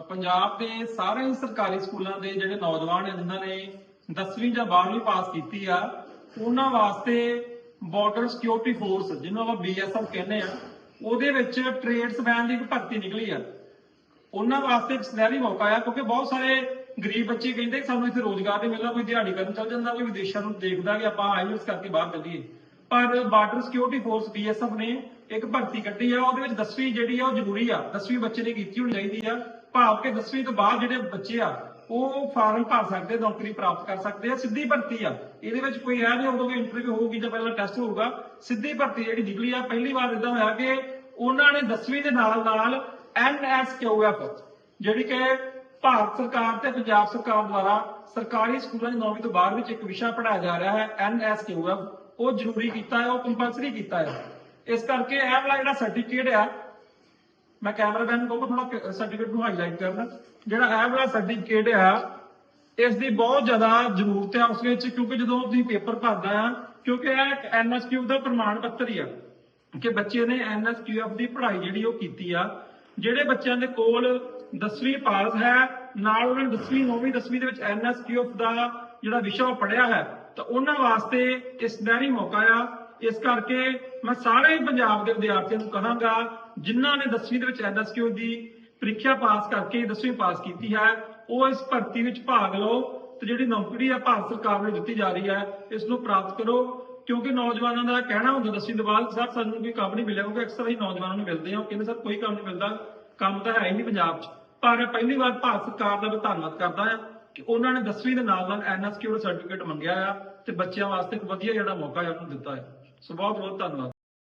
ਪੰਜਾਬ ਦੇ ਸਾਰੇ ਸਰਕਾਰੀ ਸਕੂਲਾਂ ਦੇ ਜਿਹੜੇ ਨੌਜਵਾਨ ਨੇ ਜਿਨ੍ਹਾਂ ਨੇ 10ਵੀਂ ਜਾਂ 12ਵੀਂ ਪਾਸ ਕੀਤੀ ਆ, ਉਹਨਾਂ ਵਾਸਤੇ ਬਾਰਡਰ ਸਿਕਿਉਰਿਟੀ ਫੋਰਸ ਜਿਹਨੂੰ ਆਪਾਂ ਬੀਐਸਐਫ ਕਹਿੰਦੇ ਆ, ਉਹਦੇ ਵਿੱਚ ਟ੍ਰੇਡਸ ਦੀ ਇੱਕ ਭਰਤੀ ਨਿਕਲੀ ਆ। ਉਹਨਾਂ ਵਾਸਤੇ ਇੱਕ ਸੁਨਹਿਰੀ ਮੌਕਾ ਆ, ਕਿਉਂਕਿ ਬਹੁਤ ਸਾਰੇ ਗਰੀਬ ਬੱਚੇ ਕਹਿੰਦੇ ਸਾਨੂੰ ਇੱਥੇ ਰੋਜ਼ਗਾਰ ਨਹੀਂ ਮਿਲਦਾ, ਕੋਈ ਦਿਹਾੜੀ ਕਰਨ ਚੱਲ ਜਾਂਦਾ, ਕੋਈ ਵਿਦੇਸ਼ਾਂ ਨੂੰ ਦੇਖਦਾ ਕਿ ਆਪਾਂ ਆਈਲਟਸ ਕਰਕੇ ਬਾਹਰ ਚੱਲੀਏ। ਪਰ ਬਾਰਡਰ ਸਿਕਿਉਰਿਟੀ ਫੋਰਸ ਬੀਐਸਐਫ ਨੇ ਇੱਕ ਭਰਤੀ ਕੱਢੀ ਆ, ਉਹਦੇ ਵਿੱਚ 10ਵੀਂ ਜਿਹੜੀ ਆ, ਉਹ ਜ਼ਰੂਰੀ ਆ। 10ਵੀਂ ਬੱਚੇ ਨੇ ਕੀਤੀ ਹੋਣੀ ਚਾਹੀਦੀ ਆ। ਭਾਵ ਕਿ 10ਵੀਂ ਤੋਂ ਬਾਅਦ ਜਿਹੜੇ ਬੱਚੇ ਆ, ਉਹ ਫਾਰਮ ਭਰ ਸਕਦੇ, ਨੌਕਰੀ ਪ੍ਰਾਪਤ ਕਰ ਸਕਦੇ ਆ, ਸਿੱਧੀ ਭਰਤੀ ਆ। ਇਹਦੇ ਵਿੱਚ ਕੋਈ ਇਹ ਨਹੀਂ ਹੋਊਗਾ ਕਿ ਇੰਟਰਵਿਊ ਹੋਊਗੀ ਜਾਂ ਪਹਿਲਾਂ ਟੈਸਟ ਹੋਊਗਾ, ਸਿੱਧੀ ਭਰਤੀ ਜਿਹੜੀ ਨਿਕਲੀ ਆ, ਪਹਿਲੀ ਵਾਰ ਇਦਾਂ ਹੋਇਆ ਕਿ ਉਹਨਾਂ ਨੇ 10ਵੀਂ ਦੇ ਨਾਲ ਨਾਲ ਐਨਐਸਕਿਊਐਫ ਜਿਹੜੀ ਕਿ ਭਾਰਤ ਸਰਕਾਰ ਤੇ ਪੰਜਾਬ ਸਰਕਾਰ ਦੁਆਰਾ ਸਰਕਾਰੀ ਸਕੂਲਾਂ ਦੀ 9ਵੀਂ ਤੋਂ ਬਾਅਦ ਵਿੱਚ ਇੱਕ ਵਿਸ਼ਾ ਪੜਾਇਆ ਜਾ ਰਿਹਾ ਹੈ ਐਨਐਸਕਿਊਐਫ ਉਹ ਜ਼ਰੂਰੀ ਕੀਤਾ ਹੈ, ਉਹ ਕੰਪਲਸਰੀ ਕੀਤਾ ਹੈ। ਇਸ ਕਰਕੇ ਇਹ ਵਾਲਾ ਜਿਹੜਾ ਸਰਟੀਫਿਕੇਟ ਆ ਮੈਂ ਕੈਮਰਾਮੈਨ ਨੂੰ ਕਹੂੰਗਾ ਥੋੜਾ ਸਰਟੀਫਿਕੇਟ ਨੂੰ ਹਾਈਲਾਈਟ ਕਰਨ। ਜਿਹੜਾ ਇਹ ਵਾਲਾ ਸਰਟੀਫਿਕੇਟ ਆ, ਇਸ ਦੀ ਬਹੁਤ ਜ਼ਿਆਦਾ ਜ਼ਰੂਰਤ ਹੈ ਉਸ ਵਿੱਚ, ਕਿਉਂਕਿ ਜਦੋਂ ਤੁਸੀਂ ਪੇਪਰ ਭਰਦਾ ਆ, ਕਿਉਂਕਿ ਇਹ ਐਨਐਸਕਿਊ ਦਾ ਪ੍ਰਮਾਣ ਪੱਤਰ ਹੀ ਆ ਕਿ ਬੱਚੇ ਨੇ ਐਨਐਸਕਿਊਐਫ ਦੀ ਪੜ੍ਹਾਈ ਜਿਹੜੀ ਉਹ ਕੀਤੀ ਆ। ਜਿਹੜੇ ਬੱਚਿਆਂ ਦੇ ਕੋਲ 10ਵੀਂ ਪਾਸ ਹੈ, ਨਾਲ ਉਹਨਾਂ ਨੇ 10ਵੀਂ 9ਵੀਂ 10ਵੀਂ ਦੇ ਵਿੱਚ ਐਨਐਸਕਿਊਐਫ ਦਾ ਜਿਹੜਾ ਵਿਸ਼ਾ ਉਹ ਪੜ੍ਹਿਆ ਹੈ, ਤਾਂ ਉਹਨਾਂ ਵਾਸਤੇ ਇਸ ਨਹਿਰੀ ਮੌਕਾ ਆ ਇਸ ਕਰਕੇ ਮੈਂ ਸਾਰੇ ਪੰਜਾਬ ਦੇ ਵਿਦਿਆਰਥੀਆਂ ਨੂੰ ਕਹਾਂਗਾ, ਜਿਨ੍ਹਾਂ ਨੇ 10ਵੀਂ ਦੇ ਵਿੱਚ ਐਨਐਸਕਿਊ ਦੀ ਪ੍ਰੀਖਿਆ ਪਾਸ ਕਰਕੇ 10ਵੀਂ ਪਾਸ ਕੀਤੀ ਹੈ, ਉਹ ਇਸ ਭਰਤੀ ਵਿੱਚ ਭਾਗ ਲਓ ਤੇ ਜਿਹੜੀ ਨੌਕਰੀ ਆ ਭਾਰਤ ਸਰਕਾਰ ਵੱਲੋਂ ਦਿੱਤੀ ਜਾ ਰਹੀ ਹੈ, ਇਸ ਨੂੰ ਪ੍ਰਾਪਤ ਕਰੋ, ਕਿਉਂਕਿ ਨੌਜਵਾਨਾਂ ਦਾ ਕਹਿਣਾ ਹੁੰਦਾ 10ਵੀਂ ਤੋਂ ਬਾਅਦ, ਸਰ, ਸਾਨੂੰ ਕੋਈ ਕੰਮ ਨਹੀਂ ਮਿਲਿਆ, ਕਿਉਂਕਿ ਅਕਸਰ ਹੀ ਨੌਜਵਾਨਾਂ ਨੂੰ ਮਿਲਦੇ ਆ ਉਹ ਕਹਿੰਦੇ, ਸਰ, ਕੋਈ ਕੰਮ ਨਹੀਂ ਮਿਲਦਾ, ਕੰਮ ਤਾਂ ਹੈ ਹੀ ਨਹੀਂ ਪੰਜਾਬ 'ਚ। ਪਰ ਪਹਿਲੀ ਵਾਰ ਭਾਰਤ ਸਰਕਾਰ ਦਾ ਮੈਂ ਧੰਨਵਾਦ ਕਰਦਾ ਹਾਂ ਕਿ ਉਹਨਾਂ ਨੇ 10ਵੀਂ ਦੇ ਨਾਲ ਨਾਲ ਐਨਐਸਕਿਊ ਦਾ ਸਰਟੀਫਿਕੇਟ ਮੰਗਿਆ ਆ ਤੇ ਬੱਚਿਆਂ ਵਾਸਤੇ ਇੱਕ ਵਧੀਆ ਜਿਹੜਾ ਮੌਕਾ ਹੈ ਉਹਨੂੰ ਦਿੱਤਾ ਹੈ। ਸੋ ਬਹੁਤ ਬਹੁਤ ਧੰਨਵਾਦ